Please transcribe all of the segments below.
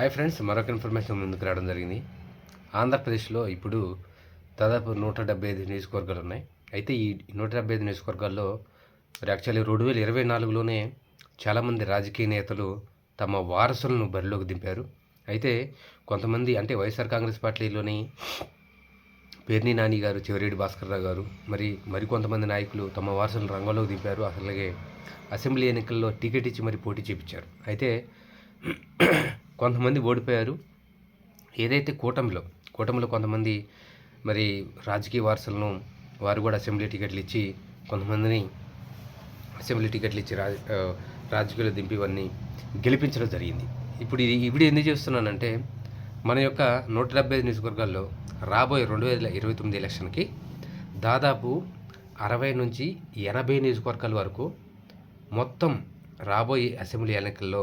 Hi friends మరొక information ముందుకు రావడం జరిగింది. ఆంధ్రప్రదేశ్లో ఇప్పుడు దాదాపు నూట డెబ్బై ఐదు నియోజకవర్గాలు ఉన్నాయి. అయితే ఈ నూట డెబ్బై ఐదు నియోజకవర్గాల్లో మరి యాక్చువల్లీ రెండు వేల ఇరవై నాలుగులోనే చాలామంది రాజకీయ నేతలు తమ వారసులను బరిలోకి దింపారు. అయితే కొంతమంది అంటే వైఎస్ఆర్ కాంగ్రెస్ పార్టీలోని పేర్ని నాని గారు చివరెడ్డి భాస్కర్ రావు గారు మరి మరికొంతమంది నాయకులు తమ వారసులను రంగంలోకి దింపారు. అసలుగే అసెంబ్లీ ఎన్నికల్లో టికెట్ ఇచ్చి మరి పోటీ చేపించారు. అయితే కొంతమంది ఓడిపోయారు. ఏదైతే కూటమిలో కూటమిలో కొంతమంది మరి రాజకీయ వారసులను వారు కూడా అసెంబ్లీ టికెట్లు ఇచ్చి కొంతమందిని అసెంబ్లీ టికెట్లు ఇచ్చి రాజ రాజకీయాలు దింపి ఇవన్నీ గెలిపించడం జరిగింది. ఇప్పుడు ఇది ఇప్పుడు ఎందుకు చేస్తున్నానంటే మన యొక్క నూట డెబ్బై ఐదు నియోజకవర్గాల్లో రాబోయే రెండు వేల ఇరవై తొమ్మిది ఎలక్షన్కి దాదాపు అరవై నుంచి ఎనభై నియోజకవర్గాల వరకు మొత్తం రాబోయే అసెంబ్లీ ఎన్నికల్లో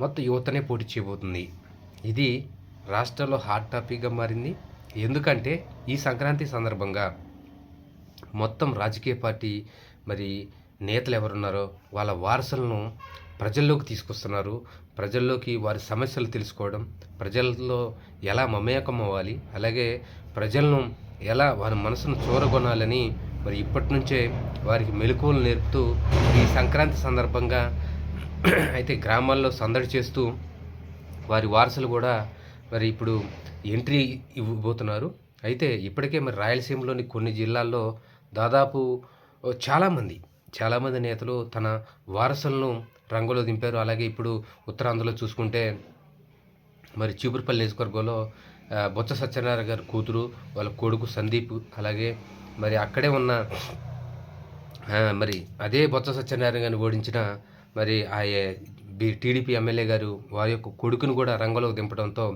మొత్తం యువతనే పోటీ చేయబోతుంది. ఇది రాష్ట్రంలో హాట్ టాపిక్గా మారింది. ఎందుకంటే ఈ సంక్రాంతి సందర్భంగా మొత్తం రాజకీయ పార్టీ మరి నేతలు ఎవరున్నారో వాళ్ళ వారసులను ప్రజల్లోకి తీసుకొస్తున్నారు. ప్రజల్లోకి వారి సమస్యలు తెలుసుకోవడం ప్రజల్లో ఎలా మమేకం అవ్వాలి అలాగే ప్రజలను ఎలా వారి మనసును చూరగొనాలని మరి ఇప్పటి నుంచే వారికి మెలకువలు నేర్పుతూ ఈ సంక్రాంతి సందర్భంగా అయితే గ్రామాల్లో సందడి చేస్తూ వారి వారసులు కూడా మరి ఇప్పుడు ఎంట్రీ ఇవ్వబోతున్నారు. అయితే ఇప్పటికే మరి రాయలసీమలోని కొన్ని జిల్లాల్లో దాదాపు చాలామంది చాలామంది నేతలు తన వారసులను రంగులో దింపారు. అలాగే ఇప్పుడు ఉత్తరాంధ్రలో చూసుకుంటే మరి చీపురుపల్లి నియోజకవర్గంలో బొత్స సత్యనారాయణ గారి కూతురు వాళ్ళ కొడుకు సందీప్ అలాగే మరి అక్కడే ఉన్న మరి అదే బొత్స సత్యనారాయణ గారిని ఓడించిన మరి ఆ బి- టీడీపీ ఎమ్మెల్యే గారు వారి యొక్క కొడుకును కూడా రంగంలోకి దింపడంతో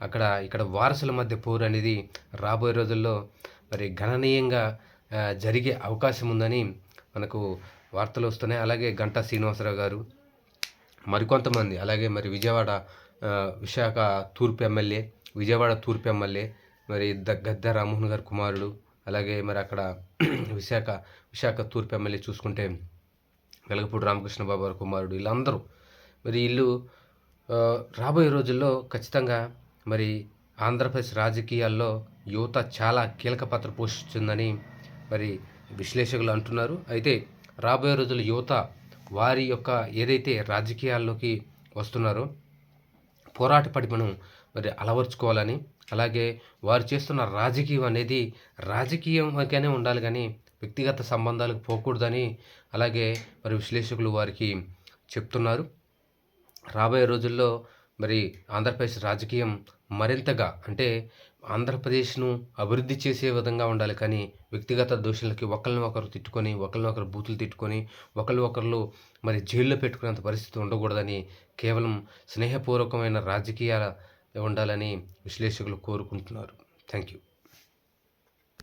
అక్కడ ఇక్కడ వారసుల మధ్య పోరు అనేది రాబోయే రోజుల్లో మరి గణనీయంగా జరిగే అవకాశం ఉందని మనకు వార్తలు వస్తున్నాయి. అలాగే గంటా శ్రీనివాసరావు గారు మరికొంతమంది అలాగే మరి విజయవాడ విశాఖ తూర్పు ఎమ్మెల్యే విజయవాడ తూర్పు ఎమ్మెల్యే మరి ద గద్దె రామ్మోహన్ గారి కుమారుడు అలాగే మరి అక్కడ విశాఖ విశాఖ తూర్పు ఎమ్మెల్యే చూసుకుంటే వెలగపూడి రామకృష్ణ బాబు గారి కుమారుడు వీళ్ళందరూ. మరి వీళ్ళు రాబోయే రోజుల్లో ఖచ్చితంగా మరి ఆంధ్రప్రదేశ్ రాజకీయాల్లో యువత చాలా కీలక పాత్ర పోషిస్తుందని మరి విశ్లేషకులు అంటున్నారు. అయితే రాబోయే రోజుల్లో యువత వారి యొక్క ఏదైతే రాజకీయాల్లోకి వస్తున్నారో పోరాట పడిమను మరి అలవర్చుకోవాలని అలాగే వారు చేస్తున్న రాజకీయం అనేది రాజకీయంగానే ఉండాలి కానీ వ్యక్తిగత సంబంధాలకు పోకూడదని అలాగే మరి విశ్లేషకులు వారికి చెప్తున్నారు. రాబోయే రోజుల్లో మరి ఆంధ్రప్రదేశ్ రాజకీయం మరింతగా అంటే ఆంధ్రప్రదేశ్ను అభివృద్ధి చేసే విధంగా ఉండాలి. కానీ వ్యక్తిగత దోషులకి ఒకరిని ఒకరు తిట్టుకొని ఒకరిని ఒకరు బూతులు తిట్టుకొని ఒకరిని ఒకరు మరి జైల్లో పెట్టుకునేంత పరిస్థితి ఉండకూడదని కేవలం స్నేహపూర్వకమైన రాజకీయాల ఉండాలని విశ్లేషకులు కోరుకుంటున్నారు. Thank you